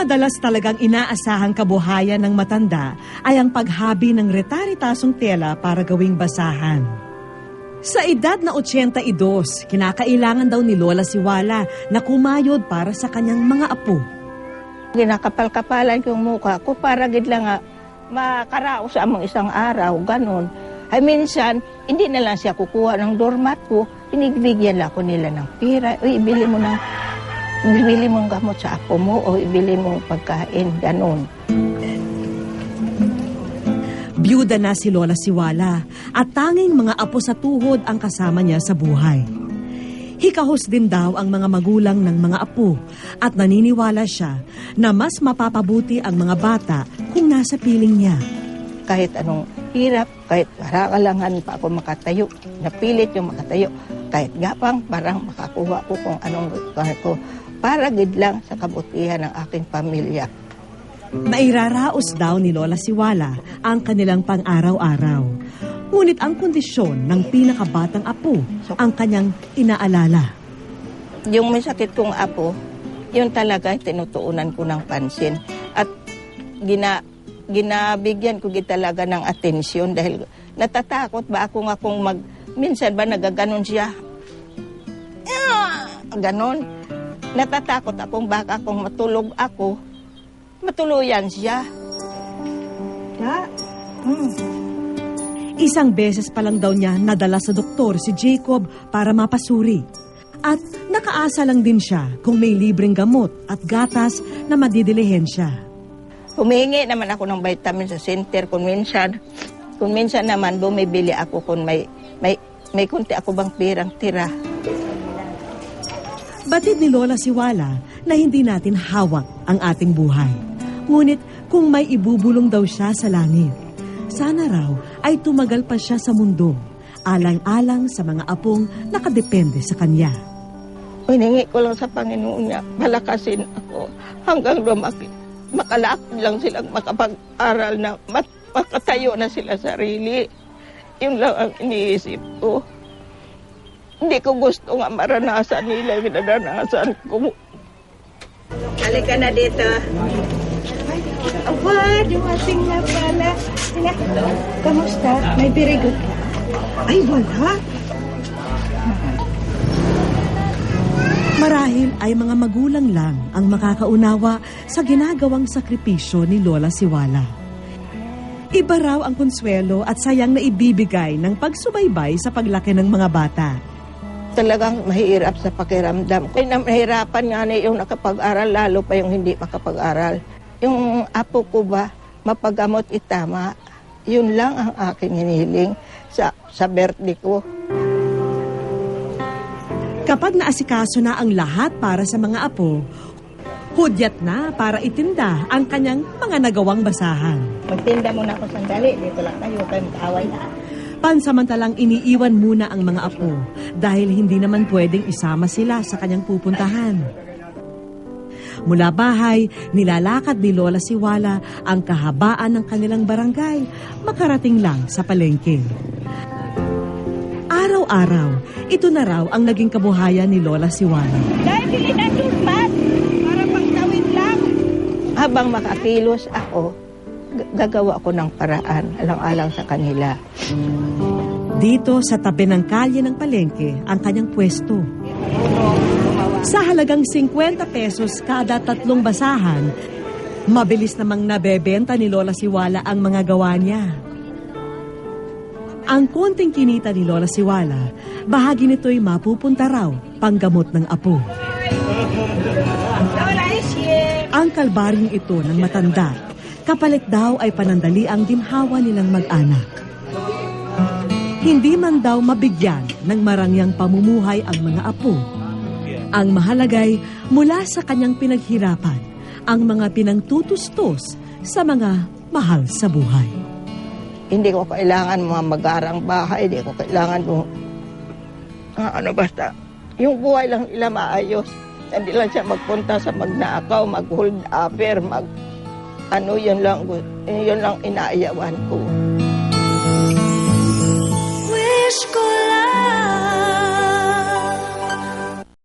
madalas talagang inaasahang kabuhayan ng matanda ay ang paghabi ng retaritasong tela para gawing basahan. Sa edad na 82, kinakailangan daw ni Lola Siwala na kumayod para sa kanyang mga apo. Ginakapal-kapalan yung mukha ko para gid lang nga makaraos sa among isang araw, ganon. Ay minsan, hindi na lang siya kukuha ng doormat ko, pinigbigyan lang ako nila ng pira. Uy, ibili mo ng, ibili mo ng gamot sa apo mo o ibili mo ng pagkain, ganon. Byuda na si Lola Siwala at tanging mga apo sa tuhod ang kasama niya sa buhay. Hikahos din daw ang mga magulang ng mga apo at naniniwala siya na mas mapapabuti ang mga bata kung nasa piling niya. Kahit anong hirap, kahit karakalangan pa ako makatayo, napilit yung makatayo, kahit gapang parang makakuha ko kung anong kahit ko para gid lang sa kabutihan ng aking pamilya. Mairaraos daw ni Lola Siwala ang kanilang pang-araw-araw. Ngunit ang kondisyon ng pinakabatang apo ang kanyang inaalala. Yung may sakit kong apo, yun talaga tinutuunan ko ng pansin. At gina, ginabigyan ko talaga ng atensyon dahil natatakot ba ako nga kung mag... Minsan ba nagaganon siya? Ah, ganon. Natatakot akong baka kung matulog ako, matuluyan siya. Ya? Hmm. Isang beses pa lang daw niya nadala sa doktor si Jacob para mapasuri. At nakaasa lang din siya kung may libreng gamot at gatas na madidilihensya. Humingi naman ako ng vitamin sa center kung minsan. Kung minsan naman bumibili ako kung may may may kunti ako bang pirang tira. Batid ni Lola Siwala na hindi natin hawak ang ating buhay. Ngunit kung may ibubulong daw siya sa langit, sana raw ay tumagal pa siya sa mundo, alang-alang sa mga apong nakadepende sa kanya. Hiningi ko lang sa Panginoon niya, palakasin ako hanggang lumaki. Makalakad lang silang makapag-aral na makatayo na sila sarili. Yun lang ang iniisip ko. Hindi ko gusto nga maranasan nila yung naranasan ko. Halika na dito. Aba, dumating na pala. Sila, kamusta? May birigot ka? Ay, wala. Marahil ay mga magulang lang ang makakaunawa sa ginagawang sakripisyo ni Lola Siwala. Iba raw ang konsuelo at sayang na ibibigay ng pagsubaybay sa paglaki ng mga bata. Talagang mahirap sa pakiramdam. Kaya na mahirapan nga na yung nakapag-aral, lalo pa yung hindi makapag-aral. Yung apo ko ba, mapagamot itama, yun lang ang aking hinihiling sa, sa birthday ko. Kapag naasikaso na ang lahat para sa mga apo, hudyat na para itinda ang kanyang mga nagawang basahan. Magtinda muna ako sandali, dito lang tayo, kayo mag-away na. Pansamantalang iniiwan muna ang mga apo dahil hindi naman pwedeng isama sila sa kanyang pupuntahan. Mula bahay, nilalakad ni Lola Siwala ang kahabaan ng kanilang barangay, makarating lang sa palengke. Araw-araw, ito na raw ang naging kabuhayan ni Lola Siwala. Dahil na turmat, para pagtawid lang. Habang makakilos ako, gagawa ko ng paraan, alang-alang sa kanila. Dito sa tabi ng kalye ng palengke ang kanyang pwesto. Sa halagang 50 pesos kada tatlong basahan, mabilis namang nabebenta ni Lola Siwala ang mga gawa niya. Ang konting kinita ni Lola Siwala, bahagi nito'y mapupunta raw panggamot ng apo. Ang kalbaryong ito ng matanda, kapalit daw ay panandali ang ginhawa nilang mag-anak. Hindi man daw mabigyan ng marangyang pamumuhay ang mga apo. Ang mahalagay mula sa kanyang pinaghirapan, ang mga pinangtutustos sa mga mahal sa buhay. Hindi ko kailangan mga magarang bahay, hindi ko kailangan kung ah, ano basta. Yung buhay lang nila maayos. Hindi lang siya magpunta sa magnakaw, mag-hold upper, mag ano yun lang, yun lang inaayawan ko. Wish ko